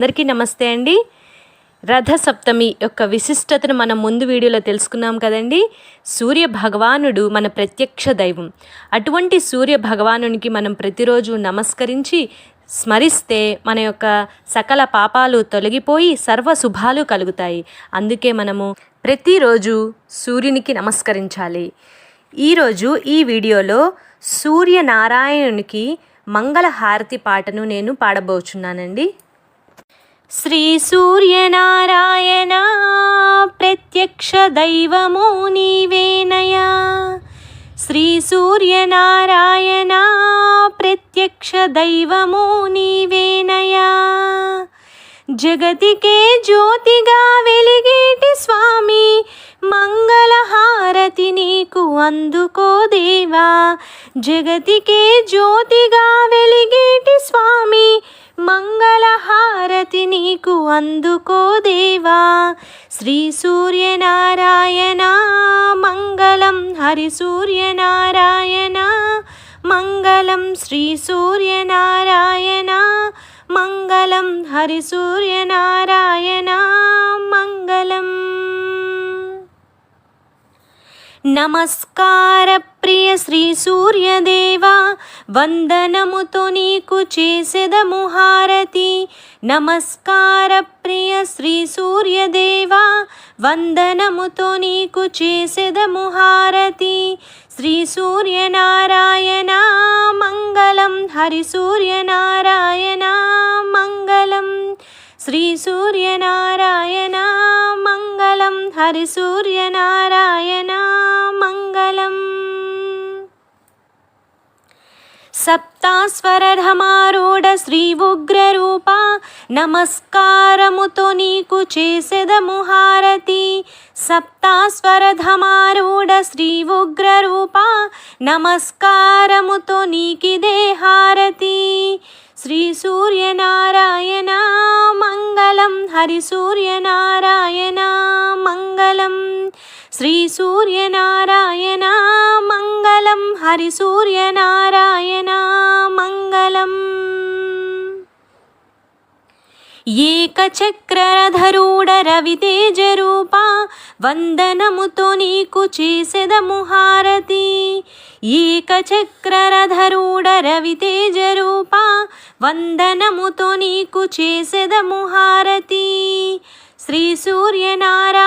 అందరికీ నమస్తే అండి. రథ సప్తమి యొక్క విశిష్టతను మనం ముందు వీడియోలో తెలుసుకున్నాం కదండి. సూర్య భగవానుడు మన ప్రత్యక్ష దైవం. అటువంటి సూర్య భగవానునికి మనం ప్రతిరోజు నమస్కరించి స్మరిస్తే మన యొక్క సకల పాపాలు తొలగిపోయి సర్వ శుభాలు కలుగుతాయి. అందుకే మనము ప్రతిరోజు సూర్యునికి నమస్కరించాలి. ఈరోజు ఈ వీడియోలో సూర్యనారాయణునికి మంగళహారతి పాటను నేను పాడబోచున్నానండి. శ్రీ సూర్యనారాయణ ప్రత్యక్ష దైవము నీవేనయా. శ్రీ సూర్యనారాయణ ప్రత్యక్ష దైవము నీవేనయా. జగతికే జ్యోతిగా వెలిగేటి స్వామి మంగళహారతి నీకు అందుకో దేవా. జగతికే జ్యోతిగా నీకు అందుకో దేవా. శ్రీ సూర్యనారాయణ మంగళం హరి సూర్యనారాయణ మంగళం శ్రీ సూర్యనారాయణ మంగళం హరి సూర్యనారాయణ మంగళం. నమస్కార ప్రియ శ్రీ సూర్యదేవా వందనముతో నీకు చేసెదము హారతి. నమస్కార ప్రియ శ్రీ సూర్యదేవా వందనముతో నీకు చేసెదము హారతి. శ్రీ సూర్యనారాయణ మంగళం. హరి సూర్యనారాయణ మంగళం. శ్రీ సూర్యనారాయణ మంగళం. హరి సూర్యనారాయణ మంగళం సప్తాస్వరధమారూఢ శ్రీ ఉగ్రరూప నమస్కారముతో నీకు చేసెదము హారతి సప్తాస్వరధమారూఢ శ్రీ ఉగ్రరూప నమస్కారముతో నీకిదే హారతి. శ్రీ సూర్యనారాయణ మంగళం. హరి సూర్యనారాయణ మంగళం. శ్రీ సూర్యనారాయణ మంగళం. హరి సూర్యనారాయణ మంగళం. ఏకచక్రరధరూఢ రవితేజరూప వందనముతో నీకు చేసెదము హారతి ఏకచక్రరధరూఢ రవితేజరూప వందనముతో నీకు చేసెదము హారతి శ్రీ సూర్యనారాయణ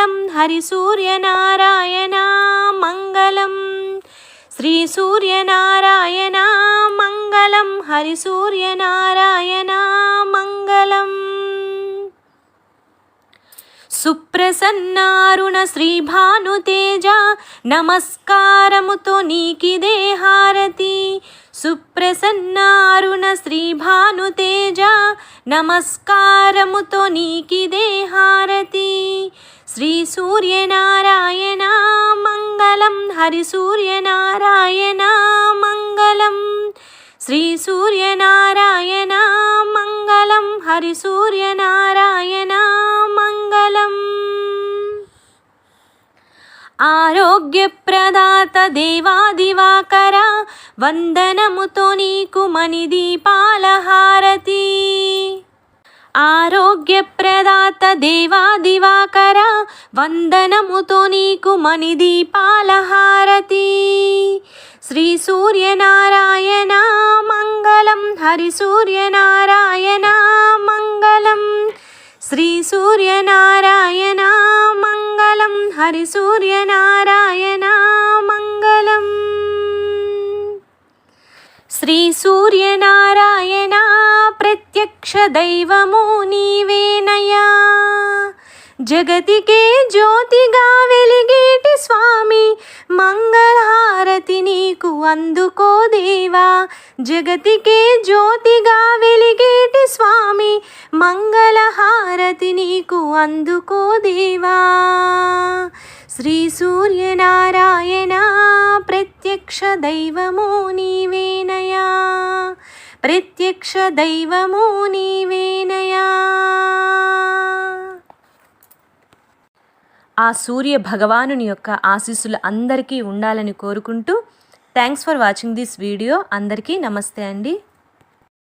మంగళం హరి సూర్యనారాయణ మంగళం. శ్రీ సూర్యనారాయణ మంగళం హరి సూర్యనారాయణ మంగళం. సుప్రసన్నారుణ శ్రీ భానుతేజ నమస్కారముతో నీకిదే హారతి. సుప్రసన్నారుణ శ్రీ భానుతేజ నమస్కారముతో నీకిదే హారతి. శ్రీ సూర్యనారాయణ మంగళం హరి సూర్యనారాయణ మంగళం. శ్రీ సూర్యనారాయణ మంగళం హరి సూర్యనారాయణ ఆరోగ్యప్రదాత దేవాదివాకర వందనముతో నీకు మణిదీపాల హారతి ఆరోగ్యప్రదాత దేవాదివాకర వందనముతో నీకు మణిదీపాల హారతి శ్రీ సూర్యనారాయణ మంగళం హరి సూర్యనారాయణ మంగళం శ్రీ సూర్యనారాయణ మంగళం. హరి సూర్యనారాయణ మంగళం. శ్రీ సూర్యనారాయణ ప్రత్యక్ష దైవము నీవేనయా జగతికే జ్యోతిగా వెలిగేటి స్వామి మంగళహారతిని నీకు అందుకో దేవా. జగతికే జ్యోతిగా వెలిగేటి స్వామి. మంగళహారతి నీకు అందుకో దేవా. శ్రీ సూర్యనారాయణ ప్రత్యక్ష దైవము నీవేనయా. ప్రత్యక్ష దైవము నీవేనయా. ఆ సూర్య భగవానుని యొక్క ఆశీస్సులు అందరికీ ఉండాలని కోరుకుంటూ thanks for watching this video అందరికీ నమస్తే అండి.